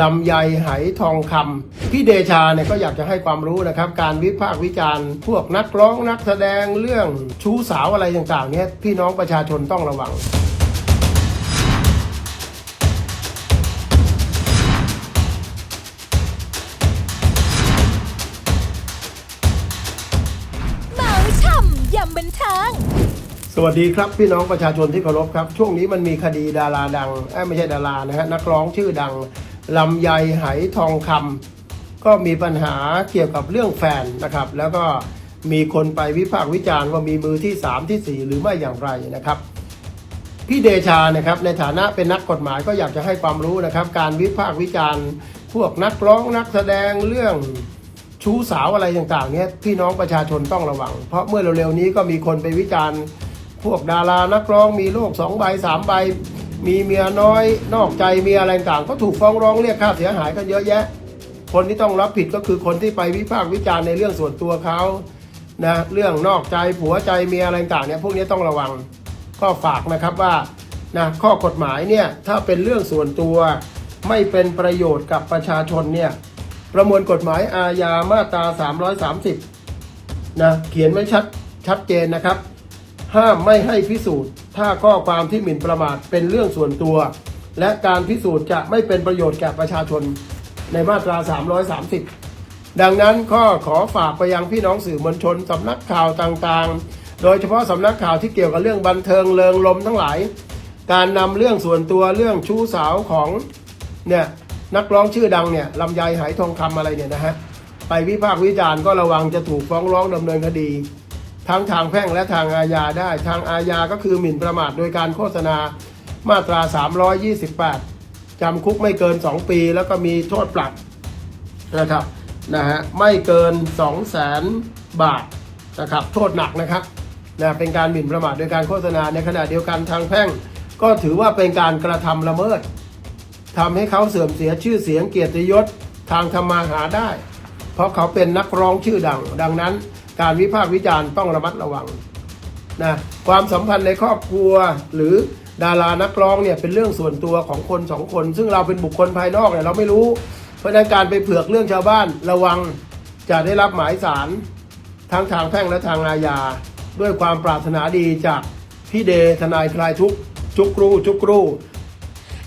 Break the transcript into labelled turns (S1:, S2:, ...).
S1: ลำไยไหทองคำพี่เดชาเนี่ยก็อยากจะให้ความรู้นะครับ การวิพากษ์วิจารณ์ พวกนักร้องนักแสดงเรื่องชู้สาวอะไรต่างๆเนี่ยพี่น้องประชาชนต้องระวัง
S2: เมาช่ำยำบันเทิง
S1: สวัสดีครับพี่น้องประชาชนที่เคารพครับ ช่วงนี้มันมีคดีดาราดังเอ้ยไม่ใช่ดารานะฮะนักร้องชื่อดัง ลำไยไหทองคำก็มีปัญหาเกี่ยวกับเรื่องแฟนนะครับ แล้วก็มีคนไปวิพากษ์วิจารณ์ว่ามีมือที่ 3 ที่ 4 หรือไม่อย่างไรนะครับ พี่เดชานะครับในฐานะเป็นนักกฎหมายก็อยากจะให้ความรู้นะครับ การวิพากษ์วิจารณ์ พวกนักร้องนักแสดงเรื่องชู้สาวอะไรต่างๆเนี่ยพี่น้องประชาชนต้องระวัง เพราะเมื่อเร็วๆนี้ก็มีคนไปวิจารณ์ พวกดารานักร้องมีโรคสองใบสามใบ มีเมียน้อยนอกใจเมียอะไรต่างก็ถูกฟ้องร้องเรียกค่าเสียหายกันเยอะแยะ คนที่ต้องรับผิดก็คือคนที่ไปวิพากษ์วิจารณ์ในเรื่องส่วนตัวเขานะเรื่องนอกใจผัวใจเมียอะไรต่างเนี่ยพวกนี้ต้องระวังก็ฝากนะครับว่านะข้อกฎหมายเนี่ยถ้าเป็นเรื่องส่วนตัวไม่เป็นประโยชน์กับประชาชนเนี่ยประมวลกฎหมายอาญามาตรา 330นะเขียนไว้ชัดชัดเจนนะครับ ห้ามไม่ให้พิสูจน์ ถ้าข้อความที่หมิ่นประมาทเป็นเรื่องส่วนตัว และการพิสูจน์จะไม่เป็นประโยชน์แก่ประชาชนในมาตรา 330 ดังนั้นก็ขอฝากไปยังพี่น้องสื่อมวลชนสำนักข่าวต่างๆ โดยเฉพาะสำนักข่าวที่เกี่ยวกับเรื่องบันเทิงเริงลมทั้งหลาย การนำเรื่องส่วนตัวเรื่องชู้สาวของเนี่ยนักร้องชื่อดังเนี่ยลำไยหายทองคำอะไรเนี่ยนะฮะไปวิพากษ์วิจารณ์ก็ระวังจะถูกฟ้องร้องดำเนินคดี ทั้งทางแพ่งและทางอาญาได้ ทางอาญาก็คือหมิ่นประมาทโดยการโฆษณามาตรา 328 จำคุกไม่เกิน 2 ปี แล้วก็มีโทษปรับนะครับนะฮะไม่เกิน 2 0 0 0 0 0 บาทนะครับโทษหนักนะครับนะเป็นการหมิ่นประมาทโดยการโฆษณาในขณะเดียวกันทางแพ่ง ก็ถือว่าเป็นการกระทำละเมิดทำให้เขาเสื่อมเสียชื่อเสียงเกียรติยศทางธรรมาหาได้ เพราะเขาเป็นนักร้องชื่อดัง ดังนั้น การวิพากษ์วิจารณ์ต้องระมัดระวังนะความสัมพันธ์ในครอบครัว หรือดารานักร้องเนี่ยเป็นเรื่องส่วนตัวของคนสองคน ซึ่งเราเป็นบุคคลภายนอกเนี่ยเราไม่รู้ เพราะฉะนั้นการไปเผือกเรื่องชาวบ้านระวังจะได้รับหมายสารทั้งทางแพ่งและทางอาญาด้วยความปรารถนาดีจากพี่เดทนายคลายทุกข์จุกรูจุกรู